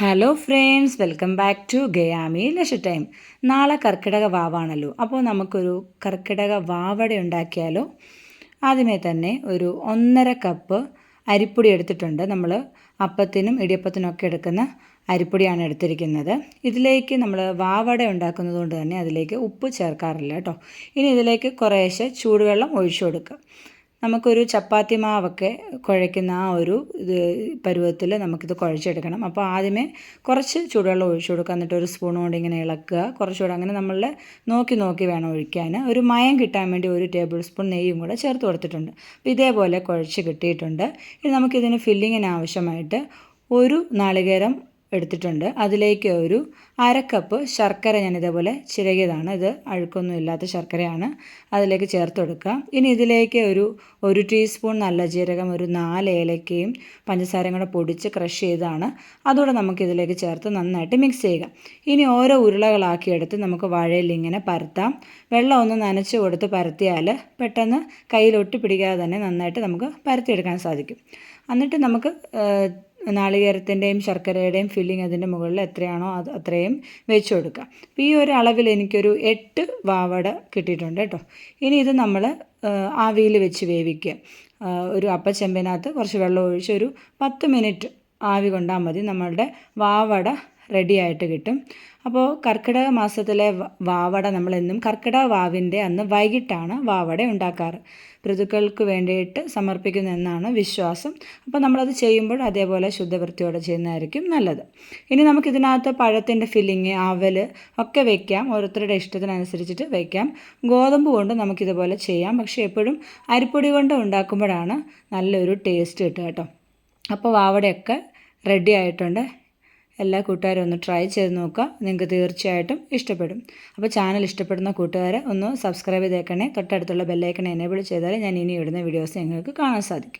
Hello friends welcome back to ഗയാമി ലഷ time നാളെ കർക്കിടക വാവാണല്ലോ. അപ്പോൾ നമുക്കൊരു കർക്കിടക വാവട ഉണ്ടാക്കിയാലോ? ആദ്യമേ തന്നെ ഒരു ഒന്നര കപ്പ് അരിപ്പൊടി എടുത്തിട്ടുണ്ട്. നമ്മൾ അപ്പത്തിനും ഇടിയപ്പത്തിനും ഒക്കെ എടുക്കുന്ന അരിപ്പൊടിയാണ് എടുത്തിരിക്കുന്നത്. ഇതിലേക്ക് നമ്മൾ വാവട ഉണ്ടാക്കുന്നത് കൊണ്ട് തന്നെ അതിലേക്ക് ഉപ്പ് ചേർക്കാറില്ല കേട്ടോ. ഇനി ഇതിലേക്ക് കുറേശ്ശെ ചൂടുവെള്ളം ഒഴിച്ചു കൊടുക്കുക. നമുക്കൊരു ചപ്പാത്തി മാവൊക്കെ കുഴയ്ക്കുന്ന ആ ഒരു ഇത് പരുവത്തിൽ നമുക്കിത് കുഴച്ചെടുക്കണം. അപ്പോൾ ആദ്യമേ കുറച്ച് ചൂടുവെള്ളം ഒഴിച്ചു കൊടുക്കുക. എന്നിട്ട് ഒരു സ്പൂൺ കൊണ്ട് ഇങ്ങനെ ഇളക്കുക. കുറച്ചുകൂടെ അങ്ങനെ നമ്മൾ നോക്കി നോക്കി വേണം ഒഴിക്കാൻ ഒരു മയം കിട്ടാൻ വേണ്ടി ഒരു ടേബിൾ സ്പൂൺ നെയ്യും കൂടെ ചേർത്ത് കൊടുത്തിട്ടുണ്ട്. അപ്പോൾ ഇതേപോലെ കുഴച്ച് കിട്ടിയിട്ടുണ്ട്. ഇനി നമുക്കിതിന് ഫില്ലിങ്ങിന് ആവശ്യമായിട്ട് ഒരു നാളികേരം എടുത്തിട്ടുണ്ട്. അതിലേക്ക് ഒരു അര കപ്പ് ശർക്കര ഞാൻ ഇതേപോലെ ചിരകിയതാണ്. ഇത് അഴുക്കൊന്നും ഇല്ലാത്ത ശർക്കരയാണ്. അതിലേക്ക് ചേർത്ത് കൊടുക്കുക ഇനി ഇതിലേക്ക് ഒരു ഒരു ടീസ്പൂൺ നല്ല ജീരകം ഒരു നാല് ഏലക്കയും പഞ്ചസാരയും കൂടെ പൊടിച്ച് ക്രഷ് ചെയ്തതാണ് അതുകൂടെ നമുക്ക് ഇതിലേക്ക് ചേർത്ത് നന്നായിട്ട് മിക്സ് ചെയ്യുക. ഇനി ഓരോ ഉരുളകളാക്കി എടുത്ത് നമുക്ക് വാഴയിൽ ഇങ്ങനെ പരത്താം. വെള്ളം ഒന്ന് നനച്ച് കൊടുത്ത് പരത്തിയാൽ പെട്ടെന്ന് കയ്യിൽ ഒട്ടിപ്പിടിക്കാതെ തന്നെ നന്നായിട്ട് നമുക്ക് പരത്തിയെടുക്കാൻ സാധിക്കും. എന്നിട്ട് നമുക്ക് നാളികേരത്തിന്റെയും ശർക്കരയുടെയും ഫില്ലിംഗ് അതിന്റെ മുകളിൽ എത്രയാണോ അത് അത്രയും വെച്ച് കൊടുക്കുക. അപ്പോൾ ഈ ഒരു അളവിൽ എനിക്കൊരു എട്ട് വാവട കിട്ടിയിട്ടുണ്ട് കേട്ടോ. ഇനി ഇത് നമ്മൾ ആവിയിൽ വെച്ച് വേവിക്കുക. ഒരു അപ്പച്ചെമ്പിനകത്ത് കുറച്ച് വെള്ളം ഒഴിച്ച് ഒരു പത്ത് മിനിറ്റ് ആവി കൊണ്ടാൽ മതി. നമ്മളുടെ വാവട റെഡി ആയിട്ട് കിട്ടും. അപ്പോൾ കർക്കിടക മാസത്തിലെ വാവട നമ്മളെന്നും കർക്കിടക വാവിന്റെ അന്ന് വൈകിട്ടാണ് വാവട ഉണ്ടാക്കാറ്. ഋതുക്കൾക്ക് വേണ്ടിയിട്ട് സമർപ്പിക്കുന്ന എന്നാണ് വിശ്വാസം. അപ്പോൾ നമ്മളത് ചെയ്യുമ്പോൾ അതേപോലെ ശുദ്ധവൃത്തിയോടെ ചെയ്യുന്നതായിരിക്കും നല്ലത്. ഇനി നമുക്കിതിനകത്ത് പഴത്തിന്റെ ഫില്ലിങ് അവൽ ഒക്കെ വയ്ക്കാം ഓരോരുത്തരുടെ ഇഷ്ടത്തിനനുസരിച്ചിട്ട് വയ്ക്കാം ഗോതമ്പ് കൊണ്ട് നമുക്കിതുപോലെ ചെയ്യാം. പക്ഷേ എപ്പോഴും അരിപ്പൊടി കൊണ്ട് ഉണ്ടാക്കുമ്പോഴാണ് നല്ലൊരു ടേസ്റ്റ് കിട്ടുക കേട്ടോ. അപ്പോൾ വാവടയൊക്കെ റെഡി ആയിട്ടുണ്ട് എല്ലാ കൂട്ടുകാരും ഒന്ന് ട്രൈ ചെയ്ത് നോക്കുക. നിങ്ങൾക്ക് തീർച്ചയായിട്ടും ഇഷ്ടപ്പെടും. അപ്പോൾ ചാനൽ ഇഷ്ടപ്പെടുന്ന കൂട്ടുകാരെ ഒന്ന് സബ്സ്ക്രൈബ് ചെയ്തേക്കണേ. തൊട്ടടുത്തുള്ള ബെല്ലൈക്കണെ എനേബിൾ ചെയ്താൽ ഞാൻ ഇനി ഇടുന്ന വീഡിയോസ് നിങ്ങൾക്ക് കാണാൻ സാധിക്കും.